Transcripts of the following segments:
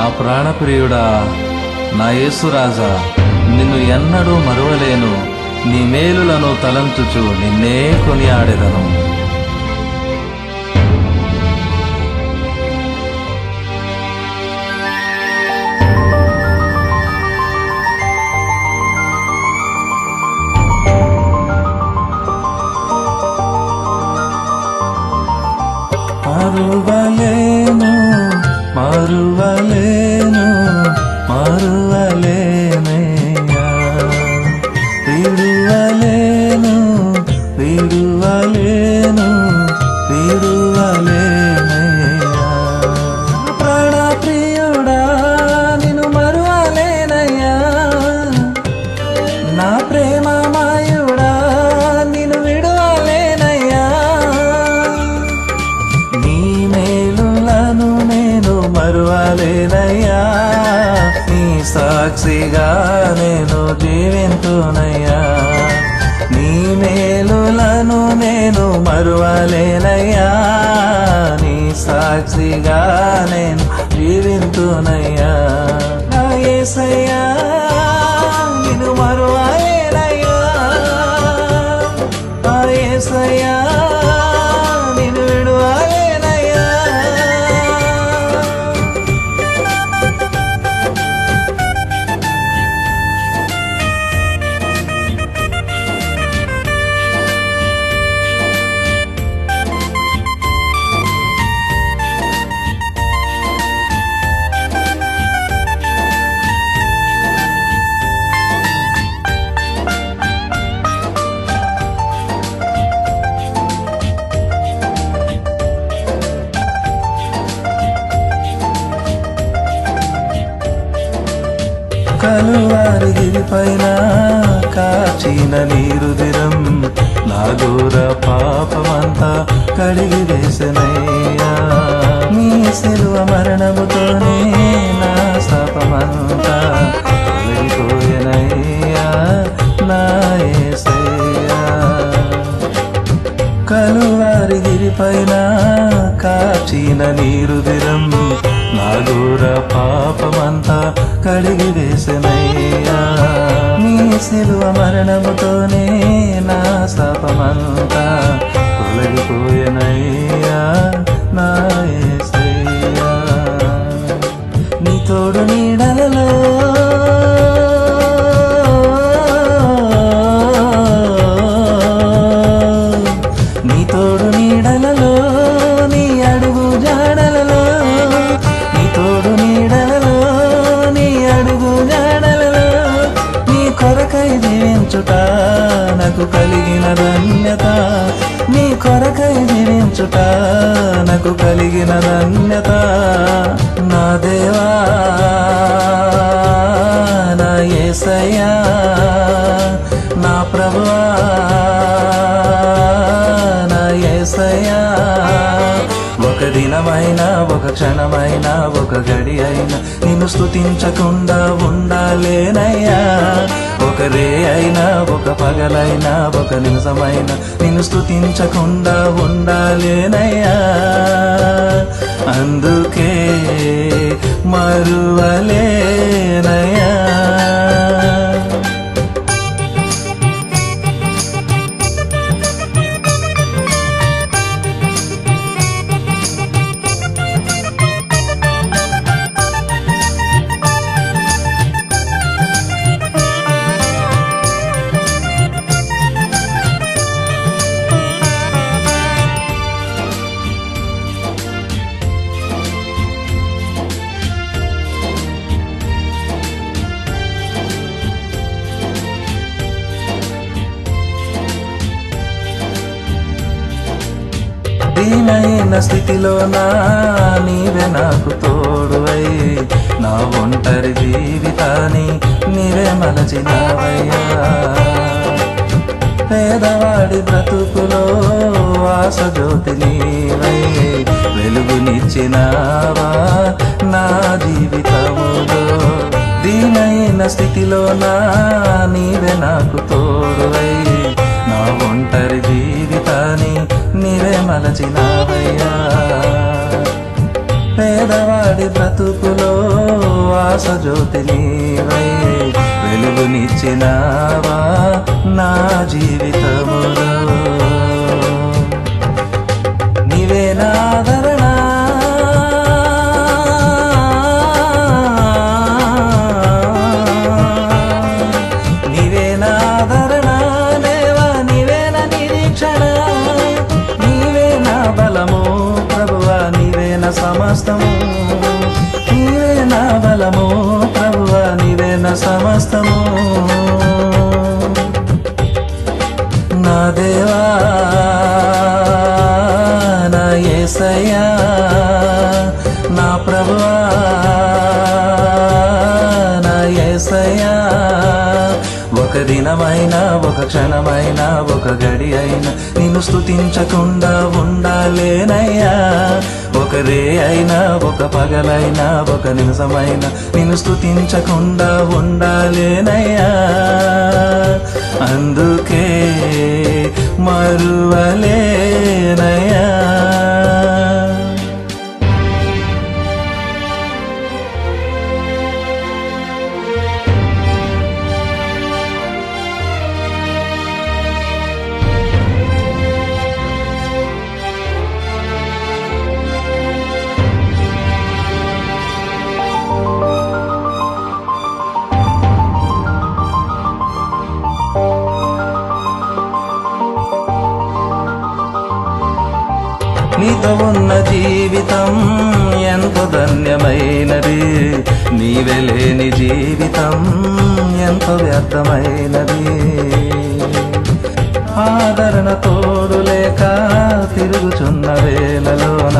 నా ప్రాణప్రియుడా నా యేసురాజా నిన్ను ఎన్నడూ మరువలేను. నీ మేలులను తలంచుచు నిన్నే కొనియాడెదను. మరువలేనయ్యా నీ సాక్షిగా నేను జీవింతునయ్యా. నా యేసయ్యా నిన్ను మరువలేనయ్యా కలువారి పైన కాచిన నీరుదిరం నా ఘోర పాపమంతా కడిగి వేసనయ్యా. నీ శిలువ మరణముతోనే నా శాపమంతా తొలగిపోయెనయ్యా. నా యేసయ్యా కలువారి గిరిపైన కాచిన నీరుదిరం ఘోర పాపమంతా కడిగి వేసినయ్యా. నీ శిలువ మరణముతోనే నా శాపమంతా నాకు కలిగిన ధన్యత నా దేవా నా ఏసయ్యా నా ప్రభువా నా ఏసయ్యా. ఒక దినమైనా ఒక క్షణమైనా ఒక గడి అయినా నిన్ను స్థుతించకుండా ఉండాలేనయ్యా. ఒక రే అయినా ఒక పగలైనా ఒక నిమిషమైనా నిన్ను స్థుతించకుండా ఉండాలేనయ్యా. అందుకే మరువలేనయ్యా. దీనైన స్థితిలో నా నీవే నాకు తోడువై. నా ఒంటరి జీవితాన్ని నీవే మలచినావయ్యా. పేదవాడి బ్రతుకులో ఆశజ్యోతి నీవై. వెలుగునిచ్చినావా నా జీవితములో? దీనైన స్థితిలో నా నీవే నాకు తోడువై. నీవే పేదవాడి బ్రతుకులో ఆశ జ్యోతి నీవై. వెలుగునిచ్చినావా? సమస్తము. నీవే నా బలము ప్రభువా నీవే నా సమస్తము. నా దేవా నా ఏసయ్యా నా ప్రభువా నా ఏసయ్యా. ఒక దినమైనా ఒక క్షణమైనా ఒక గడి అయినా నిన్ను స్థుతించకుండా ఉండాలేనయ్యా. ఒక రే అయినా ఒక పగలైనా ఒక నిమిషమైనా నిన్ను స్థుతించకుండా ఉండాలేనయ్యా. అందుకే మరువలేనయ్యా. నీతో ఉన్న జీవితం ఎంతో ధన్యమైనది. నీవెలేని జీవితం ఎంతో వ్యర్థమైనది. ఆదరణ తోడు లేక తిరుగుచున్న వేళలోన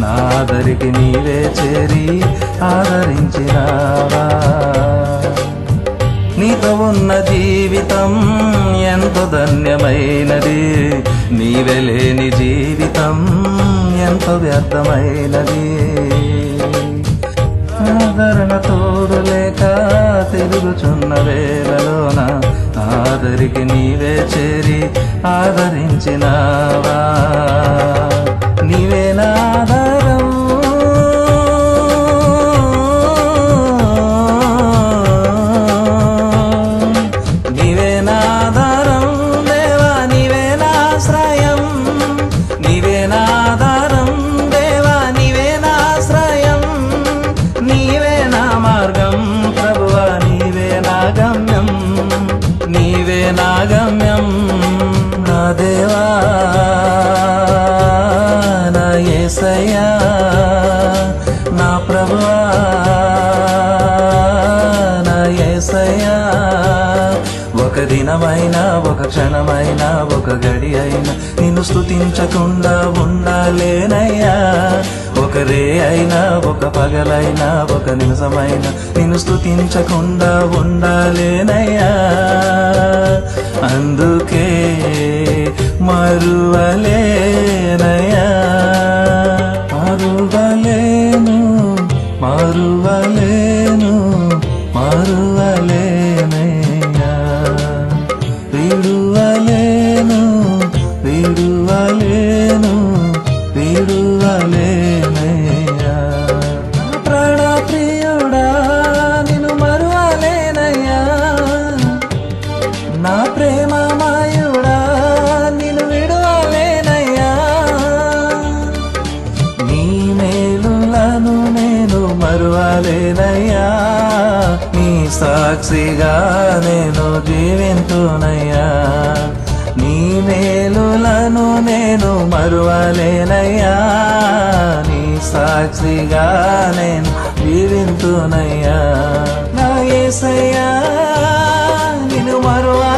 నాదరికి నీవే చేరి ఆదరించినావా. నీతో ఉన్న జీవితం ఎంతో ధన్యమైనది. నీవెలేని జీవితం ఎంతో వ్యర్థమైనది. ఆదరణ తోడు లేక తిరుగుచున్న వేళలోన ఆదరికి నీవే చేరి ఆదరించినావా. నీవే యేసయ్యా ఒక దినమైనా ఒక క్షణమైనా ఒక గడి అయినా నిన్ను స్థుతించకుండా ఉండాలేనయ్యా. ఒక రే అయినా ఒక పగలైనా ఒక నిమిషమైనా నిన్ను స్థుతించకుండా ఉండాలేనయ్యా. అందుకే మరువలే మరువలేనయ్యా నీ సాక్షిగా నేను జీవింతునయ్యా. నీ మేలులను నేను మరువలేనయ్యా. నీ సాక్షిగా నేను జీవింతునయ్యా. నా ఏసయ్యా నిన్ను మరువా